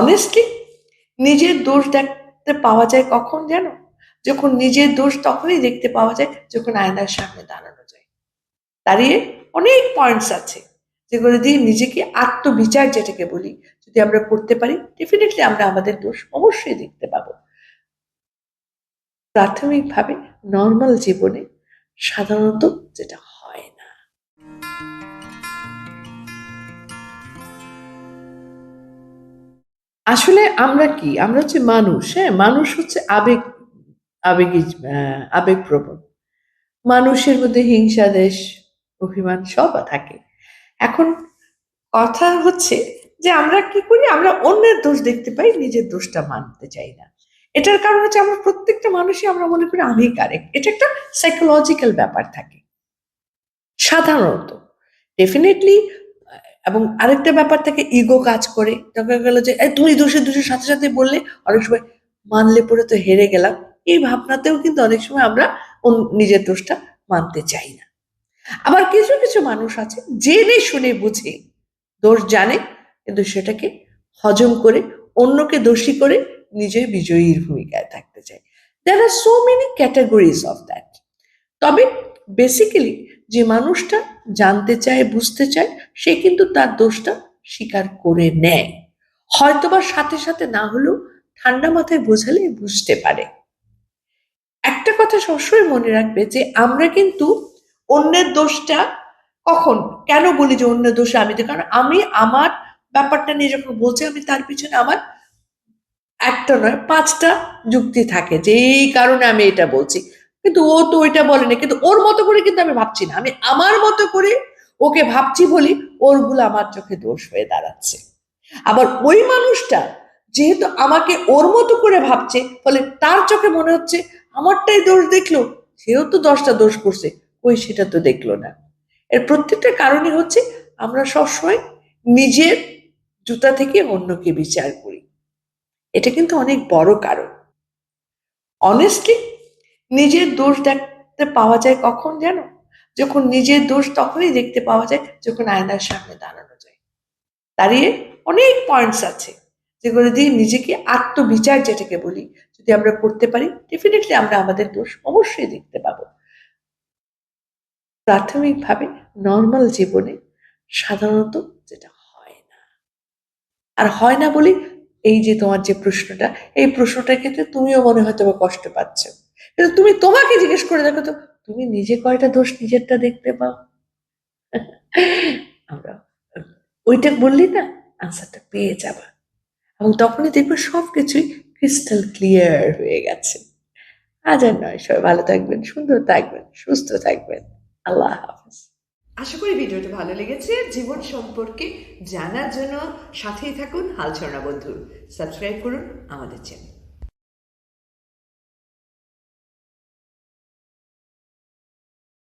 Honestly নিজের দোষ দেখতে পাওয়া যায় কখন জানো? যখন নিজের দোষ তখনই দেখতে পাওয়া যায় যখন আয়নার সামনে দাঁড়ানো যায়। দাঁড়িয়ে অনেক পয়েন্টস আছে যেগুলো দিয়ে নিজেকে আত্মবিচার যেটাকে বলি, যদি আমরা করতে পারি ডেফিনেটলি আমরা আমাদের দোষ অবশ্যই দেখতে পাবো। প্রাথমিকভাবে নর্মাল জীবনে সাধারণত যেটা আসলে আমরা কি? আমরা হচ্ছে মানুষ হ্যাঁ? মানুষ হচ্ছে আবেগ, আবেগী আবেগপ্রবণ। মানুষের মধ্যে হিংসা, দেশ, অভিমান সব থাকে। এখন কথা হচ্ছে যে আমরা কি করি? আমরা অন্যের দোষ দেখতে পাই, নিজের দোষটা মানতে চাই না। এটার কারণ হচ্ছে আমরা প্রত্যেকটা মানুষই আমরা মনে করি আমি কারেক্ট এটা একটা সাইকোলজিক্যাল ব্যাপার থাকে। সাধারণত ডেফিনেটলি এবং আরেকটা ব্যাপার থাকে ইগো কাজ করে। দেখা গেল যে "এই, তুমি দোষে দোষের সাথে সাথে বললে অনেক সময় মানলে পরে তো হেরে গেলাম। এই ভাবনাতেও কিন্তু অনেক সময় আমরা নিজের দোষটা মানতে চাই না। আবার কিছু কিছু মানুষ আছে জেনে শুনে বুঝে দোষ জানে কিন্তু সেটাকে হজম করে অন্যকে দোষী করে নিজে বিজয়ীর ভূমিকায় থাকতে চায়। There are so many categories of that তবে বেসিক্যালি যে মানুষটা জানতে চায়, বুঝতে চায়, সে কিন্তু তার দোষটা স্বীকার করে নেয়। হয়তোবা সাথে সাথে না হলেও ঠান্ডা মাথায় বোঝালে বুঝতে পারে। একটা কথা সবসময় মনে রাখবে যে আমরা কিন্তু অন্যের দোষটা কখন, কেন বলি যে অন্যের দোষে আমি তো কারণ আমি আমার ব্যাপারটা নিয়ে যখন বলছি, আমি তার পিছনে আমার একটা নয়, পাঁচটা যুক্তি থাকে যে এই কারণে আমি এটা বলছি। কিন্তু ও তো ওইটা বলেনি। কিন্তু ওর মতো করে কিন্তু আমি ভাবছি না। আমি আমার মতো করে ওকে ভাবছি বলি ওরগুলো আমার চোখে দোষ হয়ে দাঁড়াচ্ছে। আবার ওই মানুষটা যেহেতু আমাকে ওর মতো করে ভাবছে, ফলে তার চোখে মনে হচ্ছে আমারটাই দোষ দেখল, সেও তো দশটা দোষ করছে ওই সেটা তো দেখল না। এর প্রত্যেকটা কারণই হচ্ছে আমরা সবসময় নিজের জুতা থেকে অন্যকে বিচার করি। এটা কিন্তু অনেক বড় কারণ। অনেস্টলি নিজের দোষ দেখতে পাওয়া যায় কখন জানো? যখন নিজের দোষ তখনই দেখতে পাওয়া যায় যখন আয়নার সামনে দাঁড়ানো যায়। দাঁড়িয়ে অনেক পয়েন্টস আছে যেগুলো দিয়ে নিজেকে আত্মবিচার যেটাকে বলি, যদি আমরা করতে পারি ডেফিনেটলি আমরা আমাদের দোষ অবশ্যই দেখতে পাবো। প্রাথমিকভাবে নর্মাল জীবনে সাধারণত যেটা হয় না। আর হয় না বলি এই যে তোমার যে প্রশ্নটা, এই প্রশ্নটার ক্ষেত্রে তুমিও মনে হয়তো কষ্ট পাচ্ছ। কিন্তু তুমি তোমাকে জিজ্ঞেস করে দেখো তো, তুমি নিজে কয়টা দোষ নিজেরটা দেখতে পাও? আমরা, ওইটা বললি না আনসারটা পেয়ে যাবা। এবং তখনই দেখবে সবকিছুই ক্রিস্টাল ক্লিয়ার হয়ে গেছে। আজ আর নয়, সবাই ভালো থাকবেন, সুন্দর থাকবেন, সুস্থ থাকবেন। আল্লাহ হাফিজ। আশা করি ভিডিওটা ভালো লেগেছে। জীবন সম্পর্কে জানার জন্য সাথেই থাকুন হালছড়া বন্ধু। সাবস্ক্রাইব করুন আমাদের চ্যানেল